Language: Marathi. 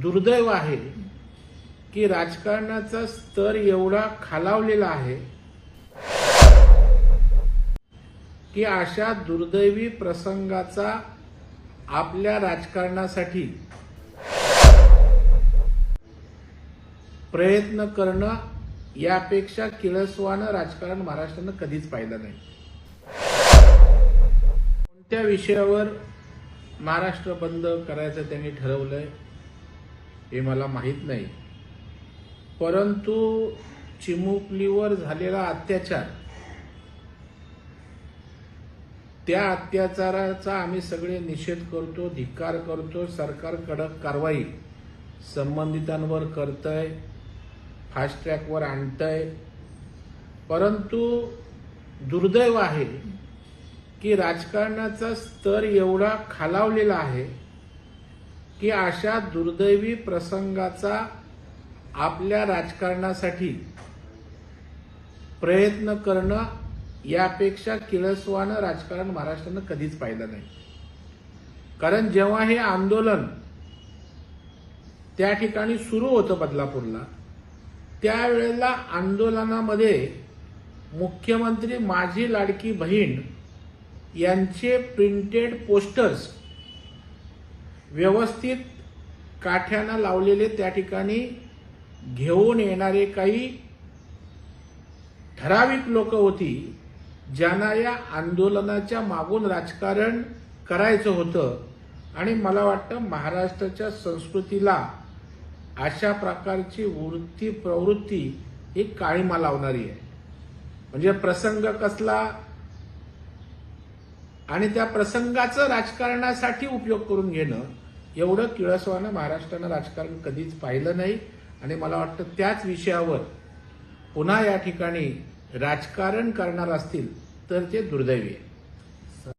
दुर्दैव आहे की राजकारणाचा स्तर एवढा खालावलेला आहे की अशा दुर्दैवी प्रसंगाचा आपल्या राजकारणासाठी प्रयत्न करणं यापेक्षा किळसवानं राजकारण महाराष्ट्रानं कधीच पाहिलं नाही. कोणत्या विषयावर महाराष्ट्र बंद करायचं त्यांनी ठरवलंय? हे मला माहीत नाही. परंतु चिमुकलीवर झालेला अत्याचार त्या अत्याचाराचा आम्ही सगळे निषेध करतो धिक्कार करतो सरकार कडक कारवाई संबंधितांवर करतंय फास्ट ट्रॅकवर आणतंय. परंतु दुर्दैव आहे की राजकारणाचा स्तर एवढा खालावलेला आहे की अशा दुर्दैवी प्रसंगाचा आपल्या राजकारणासाठी प्रयत्न करणं यापेक्षा किळसवानं राजकारण महाराष्ट्रानं कधीच पाहिलं नाही. कारण जेव्हा हे आंदोलन त्या ठिकाणी सुरू होतं बदलापूरला त्यावेळेला आंदोलनामध्ये मुख्यमंत्री माझी लाडकी बहीण यांचे प्रिंटेड पोस्टर्स व्यवस्थित काठ्यानं लावलेले त्या ठिकाणी घेऊन येणारे काही ठराविक लोक होती ज्यांना या आंदोलनाच्या मागून राजकारण करायचं होतं. आणि मला वाटतं महाराष्ट्राच्या संस्कृतीला अशा प्रकारची वृत्ती प्रवृत्ती ही काळीमा लावणारी आहे. म्हणजे प्रसंग कसला आणि त्या प्रसंगाचं राजकारणासाठी उपयोग करून घेणं एवढं किळसवानं महाराष्ट्रानं राजकारण कधीच पाहिलं नाही. आणि मला वाटतं त्याच विषयावर पुन्हा या ठिकाणी राजकारण करणार असतील तर ते दुर्दैवी आहे.